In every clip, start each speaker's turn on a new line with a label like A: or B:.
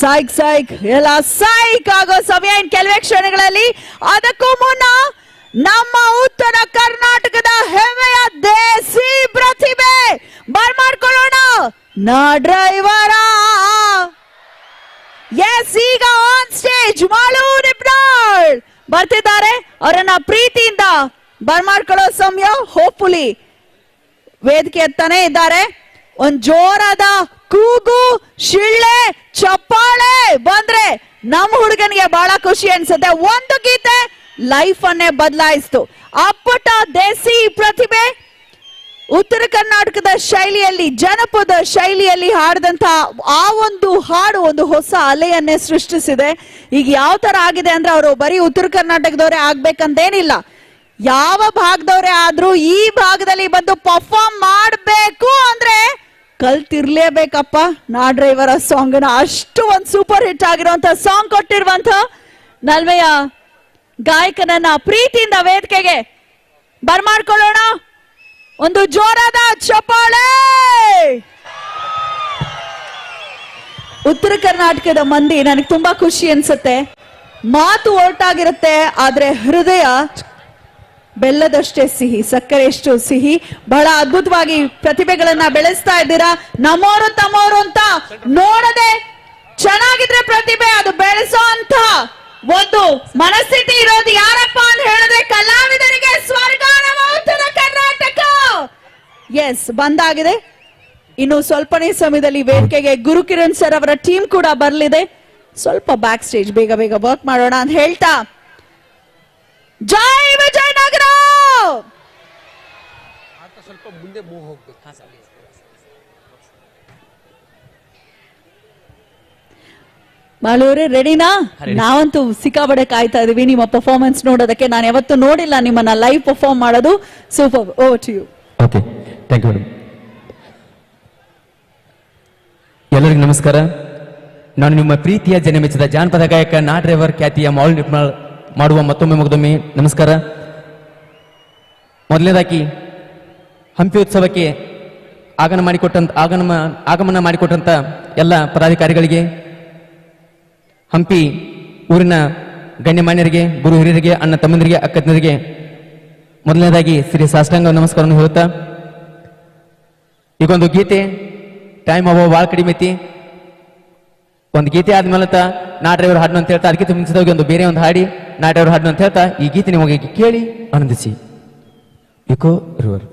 A: ಸೈಕ್ ಸೈಕ್, ಎಲ್ಲ ಸೈಕ್ ಆಗೋ ಸಮಯ ಇನ್ ಕೆಲವೇ ಕ್ಷಣಗಳಲ್ಲಿ. ಅದಕ್ಕೂ ಮುನ್ನ ನಮ್ಮ ಉತ್ತರ ಕರ್ನಾಟಕದ ಹೆಮ್ಮೆಯ ದೇಸಿ ಪ್ರತಿಭೆ ಬರ್ಮಾಡ್ಕೊಳ್ಳೋಣ ನಾ ಡ್ರೈವರ. ಎಸ್ ಈಗ ಆನ್ ಸ್ಟೇಜ್ ನಿಪ್ನಾಳ್. ಬರ್ತಿದ್ದಾರೆ. ಅವರನ್ನ ಪ್ರೀತಿಯಿಂದ ಬರ್ಮಾಡ್ಕೊಳ್ಳೋ ಸಮಯ ಹೋಪ್ಫುಲಿ ವೇದಿಕೆ ಎತ್ತಾನೆ ಇದ್ದಾರೆ. ಒಂದ್ ಜೋರಾದ ಕೂಗು, ಶಿಳ್ಳೆ ಚಪ್ಪಾಳೆ ಬಂದ್ರೆ ನಮ್ಮ ಹುಡುಗನಿಗೆ ಬಹಳ ಖುಷಿ ಅನ್ಸುತ್ತೆ. ಒಂದು ಗೀತೆ ಲೈಫ್ ಅನ್ನೇ ಬದಲಾಯಿಸ್ತು. ಅಪ್ಪಟ ದೇಸಿ ಪ್ರತಿಭೆ. ಉತ್ತರ ಕರ್ನಾಟಕದ ಶೈಲಿಯಲ್ಲಿ, ಜನಪದ ಶೈಲಿಯಲ್ಲಿ ಹಾಡಿದಂತ ಆ ಒಂದು ಹಾಡು ಒಂದು ಹೊಸ ಅಲೆಯನ್ನೇ ಸೃಷ್ಟಿಸಿದೆ. ಈಗ ಯಾವ ತರ ಆಗಿದೆ ಅಂದ್ರೆ ಅವರು ಬರೀ ಉತ್ತರ ಕರ್ನಾಟಕದವರೇ ಆಗ್ಬೇಕಂತೇನಿಲ್ಲ ಯಾವ ಭಾಗದವರೇ ಆದ್ರೂ ಈ ಭಾಗದಲ್ಲಿ ಬಂದು ಪರ್ಫಾರ್ಮ್ ಮಾಡಬೇಕು ಅಂದ್ರೆ ಕಲ್ತಿರ್ಲೇಬೇಕಪ್ಪ. ನಾ ಡ್ರೈವರ ಸಾಂಗ್ ಅಷ್ಟು ಒಂದು ಸೂಪರ್ ಹಿಟ್ ಆಗಿರುವಂತ ಸಾಂಗ್ ಕೊಟ್ಟಿರುವಂತ ನಲ್ಮೆಯ ಗಾಯಕನನ್ನ ಪ್ರೀತಿಯಿಂದ ವೇದಿಕೆಗೆ ಬರ್ಮಾಡ್ಕೊಳ್ಳೋಣ. ಒಂದು ಜೋರಾದ ಚಪ್ಪಾಳೆ! ಉತ್ತರ ಕರ್ನಾಟಕದ ಮಂದಿ, ನನಗೆ ತುಂಬಾ ಖುಷಿ ಅನ್ಸುತ್ತೆ. ಮಾತು ಒರಟಾಗಿರುತ್ತೆ, ಆದ್ರೆ ಹೃದಯ ಬೆಲ್ಲದಷ್ಟೇ ಸಿಹಿ ಸಕ್ಕರೆ ಎಷ್ಟು ಸಿಹಿ. ಬಹಳ ಅದ್ಭುತವಾಗಿ ಪ್ರತಿಭೆಗಳನ್ನ ಬೆಳೆಸ್ತಾ ಇದ್ದೀರಾ? ನಮ್ಮೋರು ತಮ್ಮೋರು ಅಂತ ನೋಡದೆ ಚೆನ್ನಾಗಿದ್ರೆ ಪ್ರತಿಭೆ, ಅದು ಬೆಳೆಸೋ ಅಂತ ಒಂದು ಮನಸ್ಥಿತಿ ಇರೋದು ಯಾರಪ್ಪ ಅಂತ ಹೇಳಿದ್ರೆ ಕಲಾವಿದರಿಗೆ ಸ್ವರ್ಗ ಕರ್ನಾಟಕ! ಎಸ್ ಬಂದಾಗಿದೆ. ಇನ್ನು ಸ್ವಲ್ಪನೇ ಸಮಯದಲ್ಲಿ ವೇದಿಕೆಗೆ ಗುರುಕಿರಣ್ ಸರ್ ಅವರ ಟೀಮ್ ಕೂಡ ಬರಲಿದೆ. ಸ್ವಲ್ಪ ಬ್ಯಾಕ್ ಸ್ಟೇಜ್ ಬೇಗ ಬೇಗ ವರ್ಕ್ ಮಾಡೋಣ ಅಂತ ಹೇಳ್ತಾ. ಜೈ ವಿಜಯನಗರ
B: ಸ್ವಲ್ಪ ಮುಂದೆ ಮೂವ್ ಹೋಗ್ಬೇಕು.
A: ಮಾಳೂರಿ ರೆಡಿನಾ? ನಾವಂತೂ ಸಿಕ್ಕಾಬಡೆ ಕಾಯ್ತಾ ಇದೀವಿ. ನಿಮ್ಮ ಪರ್ಫಾರ್ಮೆನ್ಸ್ ನೋಡೋದಕ್ಕೆ ನಾನು ಯಾವತ್ತೂ ನೋಡಿಲ್ಲ ನಿಮ್ಮನ್ನ ಲೈವ್ ಪರ್ಫಾರ್ಮ್ ಮಾಡೋದು. Super over to you
C: okay thank you madam ಎಲ್ಲರಿಗೂ ನಮಸ್ಕಾರ. ನಾನು ನಿಮ್ಮ ಪ್ರೀತಿಯ ಜನಮೆಚ್ಚಿದ ಜಾನಪದ ಗಾಯಕ ನಾ ಡ್ರೈವರ್ ಖ್ಯಾತಿಯ ಮಾಲ್ ನಿರ್ಮಾಣ ಮಾಡುವ ಮತ್ತೊಮ್ಮೆ ಮಗದೊಮ್ಮೆ ನಮಸ್ಕಾರ. ಮೊದಲನೇದಾಗಿ ಹಂಪಿ ಉತ್ಸವಕ್ಕೆ ಆಗಮನ ಮಾಡಿಕೊಟ್ಟಂತ, ಆಗಮನ ಆಗಮನ ಮಾಡಿಕೊಟ್ಟಂತ ಎಲ್ಲ ಪದಾಧಿಕಾರಿಗಳಿಗೆ, ಹಂಪಿ ಊರಿನ ಗಣ್ಯಮಾನ್ಯರಿಗೆ, ಗುರು ಹಿರಿಯರಿಗೆ, ಅಣ್ಣ ತಮ್ಮಂದಿರಿಗೆ, ಅಕ್ಕಂದಿರಿಗೆ ಮೊದಲನೇದಾಗಿ ಶ್ರೀ ಸಾಷ್ಟಾಂಗ ನಮಸ್ಕಾರವನ್ನು ಹೇಳುತ್ತಾ, ಈಗೊಂದು ಗೀತೆ ಟೈಮ್ ಅವ ಭಾಳ ಕಡಿಮೆ ಐತಿ. ಒಂದು ಗೀತೆ ಆದ್ಮೇಲೆ ನಾ ಡ್ರೈವರ್ ಹಾಡ್ನು ಅಂತ ಹೇಳ್ತಾ, ಅದಕ್ಕಿಂತ ಮುಂಚಿತವಾಗಿ ಒಂದು ಬೇರೆ ಒಂದು ಹಾಡಿ ನಾ ಡ್ರೈವರ್ ಅಂತ ಹೇಳ್ತಾ, ಈ ಗೀತೆ ನಿಮಗೆ ಕೇಳಿ ಆನಂದಿಸಿ. ಇಕೋ ರಿವರ್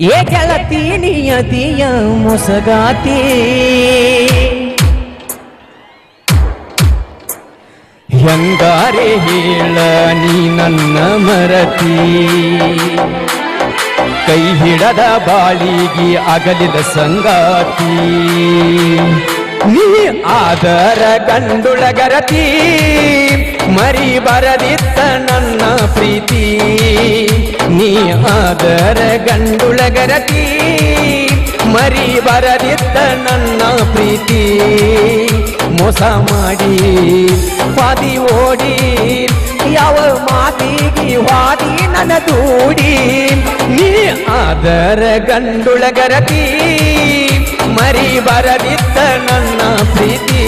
C: ಏ ನಿಯತಿಯ ಮೋಸಗಾತಿ. ಹೆಂಗಾರೆ ಹೇಳ ನೀ ನನ್ನ ಮರತಿ. ಕೈ ಹಿಡದ ಬಾಳಿಗೆ ಅಗಲಿದ ಸಂಗಾತಿ. ಆದರ ಗಂಡುಳಗರತಿ, ಮರಿ ಬರದಿತ್ತ ನನ್ನ ಪ್ರೀತಿ. ನೀ ಆದರ ಗಂಡುಳಗರತಿ, ಮರಿ ಬರದಿತ್ತ ನನ್ನ ಪ್ರೀತಿ. ಮೋಸ ಮಾಡಿ ಪಾದಿ ಓಡಿ, ಯಾವ ಮಾತಿಗೆ ವಾದಿ ನನ್ನ ದೂಡಿ ನೀ ಆದರ ಗಂಡುಳಗರತಿ ಮರಿ ಬರದಿತ್ತ ನನ್ನ ಪ್ರೀತಿ.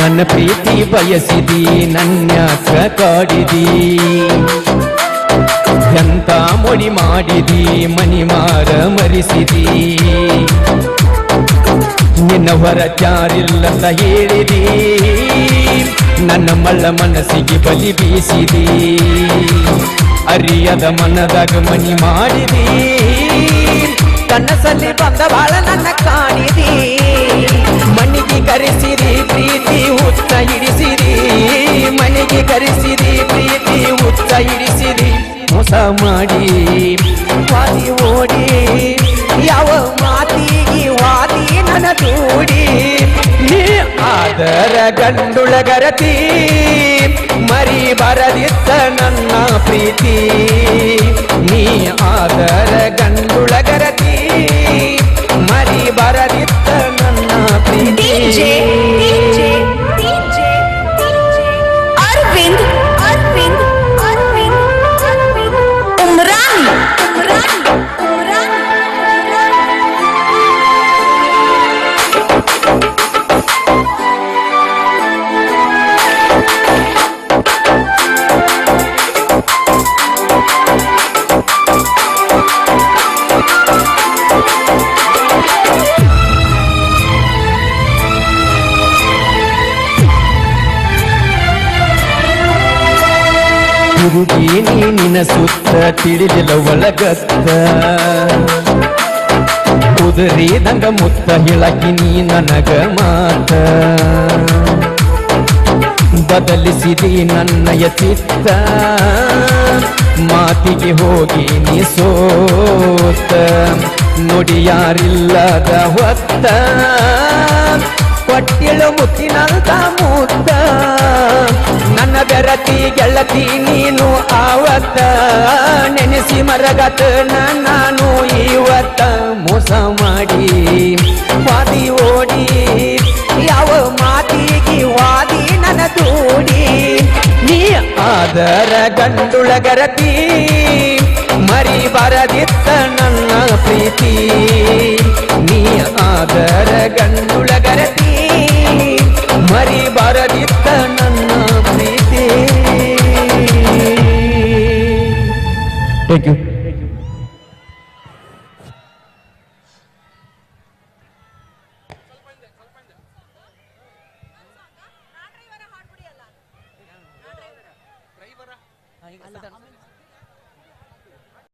C: ನನ್ನ ಪ್ರೀತಿ ಬಯಸಿದಿ ನನ್ಯಾಕ ಕಾಡಿದಿ. ಎಂತ ಮೊಳಿ ಮಾಡಿದಿ, ಮನಿ ಮಾರ ಮರಿಸಿದಿ. ನಿನ್ನ ಹೊರ ಚಾರಿಲ್ಲಂತ ಹೇಳಿದಿ. ನನ್ನ ಮಳ್ಳ ಮನಸ್ಸಿಗೆ ಬಲಿ ಬೀಸಿದಿ. ಅರಿಯದ ಮನದಾಗ ಮನಿ ಮಾಡಿದಿ. ಕನಸಲ್ಲಿ ಬಂದ ನನ್ನ ಕಾಣಿದಿ. ಮಣ್ಣಿಗೆ ಕರೆಸಿರಿ ಮೋಸ ಮಾಡಿ, ವಾದಿ ಓಡಿ, ಯಾವ ಮಾತಿಗೆ ವಾದಿ ನನ್ನ ತೋಡಿ. ಆದರ ಗಂಡುಳಗರತಿ ಮರಿ ಬರದಿತ್ತ ನನ್ನ ಪ್ರೀತಿ. ನೀ ಆದರ ಗಂಡುಳಗರತಿ ಹುಡುಗಿ ನೀನಿನ ಸುತ್ತ ತಿಳಿದಿಲ್ಲ ಒಳಗತ್ತ. ಕುದುರಿದಂಗ ಮುತ್ತ ಹೇಳಕಿ ನೀ ನನಗ ಮಾತ. ಬದಲಿಸಿದಿ ನನ್ನಯ ಚಿತ್ತ ಮಾತಿಗೆ ಹೋಗಿ ನೀ ಸೋತ. ನುಡಿ ಯಾರಿಲ್ಲದ ಹೊತ್ತ. ಕೊಟ್ಟಿಳು ಮುತ್ತಿನಂತ ಮುತ್ತ. ನನ್ನ ಬೆರತಿ ಗೆಳತಿ ನೀನು ಆವತ್ತ. ನೆನೆಸಿ ಮರಗತ ನಾನು ಇವತ್ತ ಮೋಸ ಮಾಡಿ, ವಾದಿ ಓಡಿ, ಯಾವ ಮಾತಿಗೆ ವಾದಿ ನನ್ನ ತೋಡಿ ನೀ ಆದರ ಗಂಡುಳಗರತಿ ಮರಿ ಬರದಿತ್ತ ನನ್ನ ಪ್ರೀತಿ. ನೀ ಆದರ ಗಂಡುಳಗರತಿ ಮರಿ